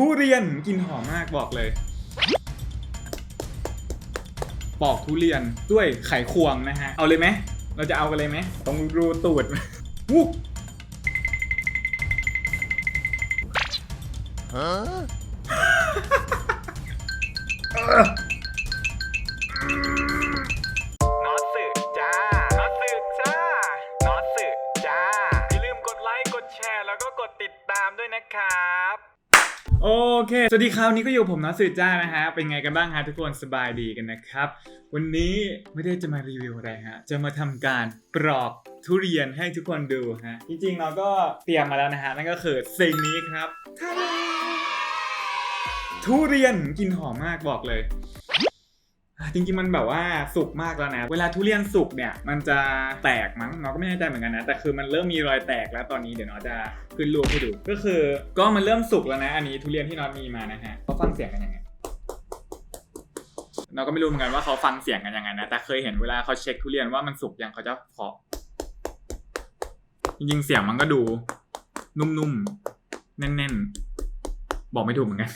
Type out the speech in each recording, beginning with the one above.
ทุเรียนกลินหอมมากบอกเลย ปอกทุเรียนด้วยไขควงนะฮะ เอาเลยไหม เราจะเอากันเลยไหมต้องรูตูดวุ๊กน็อตสึจ้าน็อตสึจ้าน็อตสึจ้าอย่าลืมกดไลค์ กดแชร์ แล้วก็กดติดตามด้วยนะครับ โอเค สวัสดีคราวนี้ก็อยู่ผมนะสือจ้านะฮะ เป็นไงกันบ้างฮะทุกคนสบายดีกันนะครับ วันนี้ไม่ได้จะมารีวิวอะไรฮะ จะมาทำการปลอกทุเรียนให้ทุกคนดูฮะ จริงๆเราก็เตรียมมาแล้วนะฮะ นั่นก็คือสิ่งนี้ครับ ทุเรียนกลินหอมมากบอกเลย จริงๆมันแบบว่าสุกมากแล้วนะ เวลาทุเรียนสุกเนี่ย มันจะแตกมั้งเราก็ไม่แน่ใจเหมือนกันนะ แต่คือมันเริ่มมีรอยแตกแล้วตอนนี้เดี๋ยวน้อจะขึ้นรูปให้ดู ก็คือก็มันเริ่มสุกแล้วนะ อันนี้ทุเรียนที่น้อมีมานะฮะเขาฟังเสียงกันยังไงเราก็ไม่รู้เหมือนกันว่าเขาฟังเสียงกันยังไงนะ แต่เคยเห็นเวลาเขาเช็คทุเรียนว่ามันสุกยังเขาจะเคาะจริงๆเสียงมันก็ดู นุ่มๆแน่นๆ บอกไม่ถูกเหมือนกัน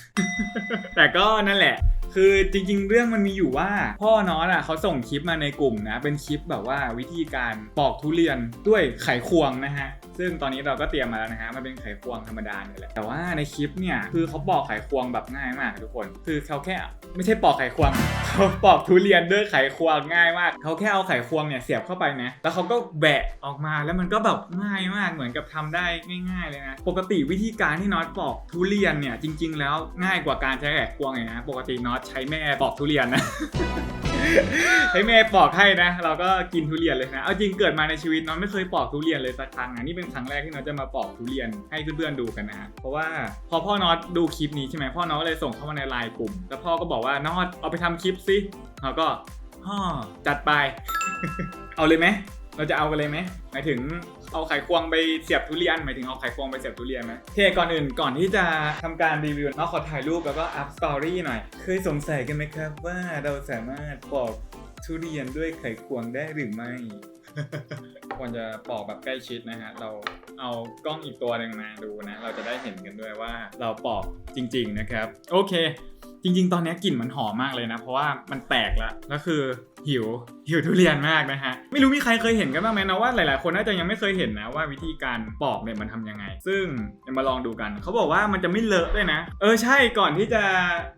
แต่ก็นั่นแหละ คือจริง ๆ เรื่องมันมีอยู่ว่า พ่อน้องอะเขาส่งคลิปมาในกลุ่มนะ เป็นคลิปแบบว่าวิธีการปอกทุเรียนด้วยไขควงนะฮะ ซึ่งตอนนี้เราก็เตรียมมาแล้วนะฮะมันเป็นไขควงธรรมดาเนี่ยแหละแต่ว่าในคลิปเนี่ยคือเขาปอกไขควงแบบง่ายมากทุกคน คือเขาแค่ไม่ใช่ปอกไขควงเขาปอกทุเรียนด้วยไขควงง่ายมากเขาแค่เอาไขควงเนี่ยเสียบเข้าไปนะแล้วเขาก็แบะออกมาแล้วมันก็แบบง่ายมากเหมือนกับทำได้ง่าย ๆเลยนะปกติวิธีการที่น็อตปอกทุเรียนเนี่ยจริง ๆ แล้วง่ายกว่าการใช้ไขควงเลยนะปกติน็อตใช้แม่ปอกทุเรียนนะ ให้แม่ปอกให้นะ เราก็กินทุเรียนเลยนะ เอาจริงเกิดมาในชีวิตน้องไม่เคยปอกทุเรียนเลยสักครั้งอะนี่เป็นครั้งแรกที่น้องจะมาปอกทุเรียนให้เพื่อนๆดูกันนะฮะเพราะว่าพอพ่อน้องดูคลิปนี้ใช่ไหมพ่อน้องก็เลยส่งเข้ามาในไลน์กลุ่ม แล้วพ่อก็บอกว่าน้องเอาไปทำคลิปสิเราก็ฮ่อจัดไป เอาเลยไหม เราจะเอากันเลยไหมหมายถึงเอาไขควงไปเสียบทุเรียนหมายถึงเอาไขควงไปเสียบทุเรียนไหมโอเคก่อนอื่นก่อนที่จะทำการรีวิวเราขอถ่ายรูปแล้วก็อัพสตอรี่หน่อย เคยสงสัยกันไหมครับว่าเราสามารถปอกทุเรียนด้วยไขควงได้หรือไม่ ควรจะปอกแบบใกล้ชิดนะฮะ เรา เอากล้องอีกตัวหนึ่งมาดูนะ เราจะได้เห็นกันด้วยว่าเราปอกจริง ๆนะครับ โอเค จริง ๆ ตอนนี้กลิ่นมันหอมมากเลยนะ เพราะว่ามันแตกแล้วแล้วคือหิวหิวทุเรียนมากนะฮะ ไม่รู้มีใครเคยเห็นกันบ้างไหมนะว่าหลายๆ คนน่าจะยังไม่เคยเห็นนะว่าวิธีการปอกเนี่ยมันทำยังไง ซึ่งมาลองดูกันเขาบอกว่ามันจะไม่เลอะด้วยนะ เออใช่ก่อนที่จะ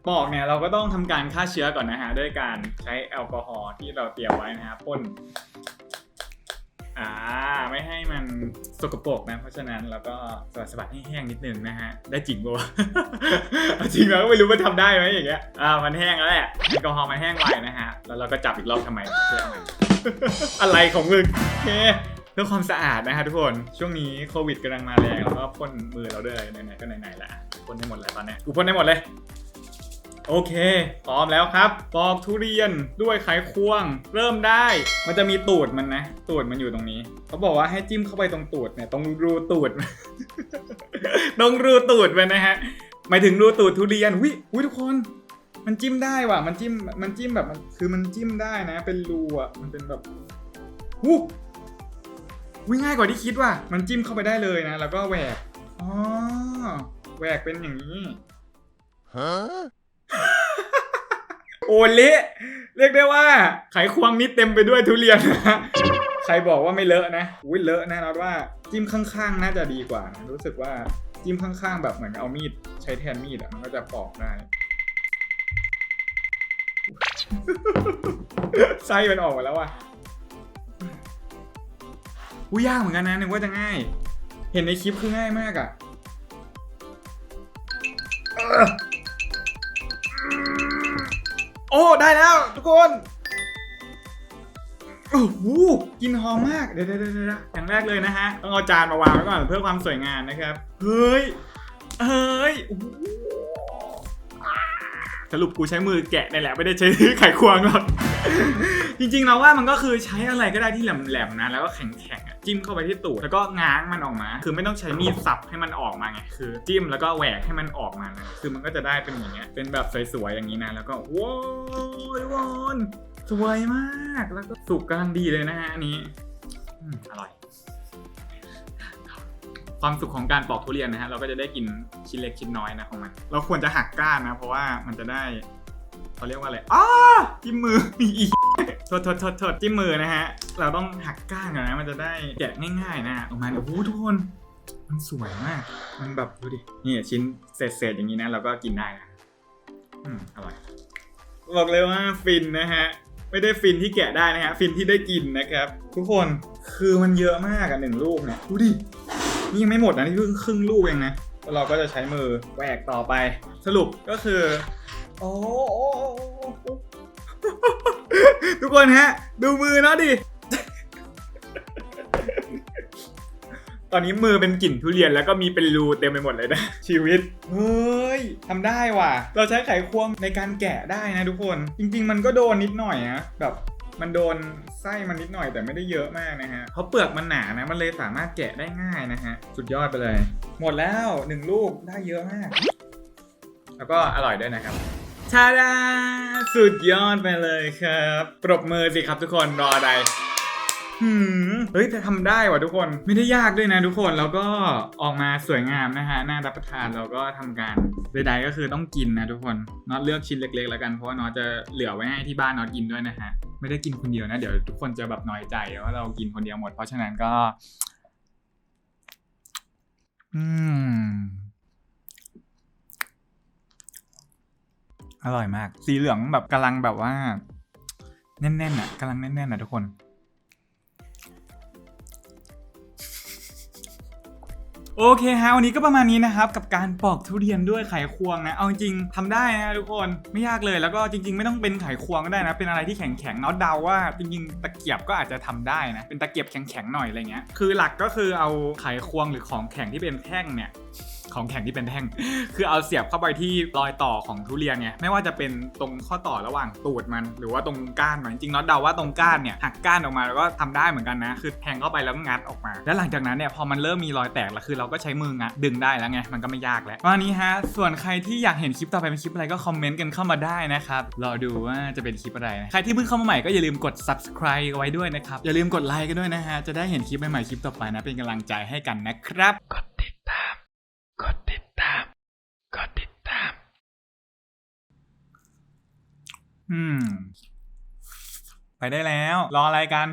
ปอกเนี่ยเราก็ต้องทำการฆ่าเชื้อก่อนนะฮะด้วยการใช้แอลกอฮอล์ที่เราเตรียมไว้นะฮะพ่นอ่าไม่ ให้มันสกปรกนะ เพราะฉะนั้นเราก็สบัดสบัดให้แห้งนิดนึงนะฮะ ได้จริงปะวะเอาจริงแล้วก็ไม่รู้ว่าทำได้ไหมอย่างเงี้ย อ่า มันแห้งแล้วแหละแอลกอฮอล์มันแห้งไวนะฮะ แล้วเราก็จับอีกรอบทำไมเพื่อเอาใหม่อะไรของมึงโอเคเพื่อความสะอาดนะฮะทุกคน ช่วงนี้โควิดกำลังมาแรงแล้วก็พ่นมือเราด้วยไหนๆก็ไหนๆแหละพ่นได้หมดแล้วตอนเนี้ยกูพ่นได้หมดเลย โอเค พร้อมแล้วครับปอกทุเรียนด้วยไขควง เริ่มได้ มันจะมีตูดมันนะ ตูดมันอยู่ตรงนี้ เขาบอกว่าให้จิ้มเข้าไปตรงตูดเนี่ย ตรงรูตูด ตรงรูตูดมันนะฮะ หมายถึงรูตูดทุเรียนวิวิทุกคน มันจิ้มได้ว่ะ มันจิ้ม มันจิ้มแบบมันคือมันจิ้มได้นะ เป็นรูอะ มันเป็นแบบวู้วิง่ายกว่าที่คิดว่ะ มันจิ้มเข้าไปได้เลยนะ แล้วก็แหวก อ๋อ แหวกเป็นอย่างนี้ Huh? โอเละเรียกได้ว่า ไขควงนี้เต็มไปด้วยทุเรียนนะใครบอกว่าไม่เลอะนะอุ้ยเลอะแน่นอนว่าจิ้มข้างๆ น่าจะดีกว่านะรู้สึกว่าจิ้มข้างๆ แบบเหมือนเอามีดใช้แทนมีดอะมันก็จะปอกได้ไส้มันออกมาแล้วว่ะอุ้ยยากเหมือนกันนะนึกว่าจะง่าย เห็นในคลิปคือง่ายมากอะ โอ้ได้แล้ว ทุกคนโอ้โหกินหอมมาก เดี๋ยวเดี๋ยวเดี๋ยวอย่างแรกเลยนะฮะ ต้องเอาจานมาวางไว้ก่อนเพื่อความสวยงามนะครับ เฮ้ย เฮ้ยสรุปกูใช้มือแกะนี่แหละไม่ได้ใช้ไขควงหรอก จริงๆเราว่ามันก็คือใช้อะไรก็ได้ที่แหลมๆนะ แล้วก็แข็งๆอะ จิ้มเข้าไปที่ตูดแล้วก็ง้างมันออกมา คือไม่ต้องใช้มีดสับให้มันออกมาไงคือ จิ้มแล้วก็แหวกให้มันออกมานะคือมันก็จะได้เป็นอย่างเงี้ยเป็นแบบสวยๆอย่างนี้นะแล้วก็ว้ายวอนสวยมากแล้วก็สุกกำลังดีเลยนะฮะอันนี้อร่อย ความสุขของการปอกทุเรียนนะฮะเราก็จะได้กินชิ้นเล็กชิ้นน้อยนะของมัน เราควรจะหักก้านนะ เพราะว่ามันจะได้เขาเรียกว่าอะไรอ้าจิ้มมืออีโทษโทษโทษโทษจิ้มมือนะฮะ เราต้องหักก้านก่อนนะ มันจะได้แกะง่ายๆนะออกมาโอ้โหทุกคนมันสวยมาก มันแบบดูดินี่ชิ้นเศษๆอย่างนี้นะเราก็กินได้นะอืมอร่อยบอกเลยว่าฟินนะฮะไม่ได้ฟินที่แกะได้นะฮะฟินที่ได้กินนะครับ ทุกคนคือมันเยอะมากอะหนึ่งลูกเนี่ยดูดินี่ยังไม่หมดนะนี่เพิ่งครึ่งลูกเองนะแล้วเราก็จะใช้มือแหวกต่อไป สรุปก็คือโอ้ทุกคนฮะ ดูมือนะดิ ตอนนี้มือเป็นกลิ่นทุเรียนแล้วก็มีเป็นรูเต็มไปหมดเลยนะ ชีวิตเฮ้ยทำได้ว่ะ เราใช้ไขควงในการแกะได้นะทุกคน จริง ๆ มันก็โดนนิดหน่อยนะแบบมันโดนไส้มันนิดหน่อยแต่ไม่ได้เยอะมากนะฮะเพราะเปลือกมันหนานะ มันเลยสามารถแกะได้ง่ายนะฮะ สุดยอดไปเลย หมดแล้วหนึ่งลูกได้เยอะมาก แล้วก็อร่อยด้วยนะครับชาดาสุดยอดไปเลยครับ ปรบมือสิครับทุกคนรออะไร หืมเฮ้ยแต่ทำได้ว่ะทุกคนไม่ได้ยากด้วยนะทุกคนแล้วก็ออกมาสวยงามนะฮะน่ารับประทานแล้วก็ทำการใดๆก็คือต้องกินนะทุกคนน็อตเลือกชิ้นเล็กๆ แล้วกันเพราะว่าน็อตจะเหลือไว้ให้ที่บ้านน็อตกินด้วยนะฮะไม่ได้กินคนเดียวนะ เดี๋ยวทุกคนจะแบบน้อยใจว่าเรากินคนเดียวหมด เพราะฉะนั้นก็ อืมอร่อยมาก สีเหลืองแบบกำลังแบบว่า แน่นๆอะกำลังแน่นๆอะทุกคน โอเคฮะวันนี้ก็ประมาณนี้นะครับ กับการปอกทุเรียนด้วยไขควงนะ เอาจริงๆทำได้นะทุกคนไม่ยากเลยแล้วก็จริง ๆ ไม่ต้องเป็นไขควงก็ได้นะ เป็นอะไรที่แข็งๆเนาะเดาว่าจริงๆตะเกียบก็อาจจะทำได้นะ เป็นตะเกียบแข็งๆหน่อยอะไรเงี้ยคือหลักก็คือเอาไขควงหรือของแข็งที่เป็นแท่งเนี่ย ของแข็งที่เป็นแท่ง คือเอาเสียบเข้าไปที่รอยต่อของทุเรียนไง ไม่ว่าจะเป็นตรงข้อต่อระหว่างตูดมัน หรือว่าตรงก้านมันจริงๆน็อตเดาว่าตรงก้านเนี่ยหักก้านออกมาแล้วก็ทำได้เหมือนกันนะ คือแทงเข้าไปแล้วงัดออกมา แล้วหลังจากนั้นเนี่ยพอมันเริ่มมีรอยแตกแล้วคือเราก็ใช้มืองัดดึงได้แล้วไง มันก็ไม่ยากแล้ววันนี้ฮะ ส่วนใครที่อยากเห็นคลิปต่อไปเป็นคลิปอะไรก็คอมเมนต์กันเข้ามาได้นะครับ รอดูว่าจะเป็นคลิปอะไรนะใครที่เพิ่งเข้ามาใหม่ก็อย่าลืมกด subscribe ไว้ด้วยนะครับ อย่าลืมกดไลค์กันด้วยนะฮะ จะได้เห็นคลิปใหม่ๆคลิปต่อไปนะ เป็นกำลังใจให้กันนะครับ กดติดตาม กดติดตาม กดติดตาม อืม ไปได้แล้ว รออะไรกัน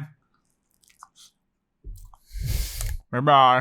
บ๊ายบาย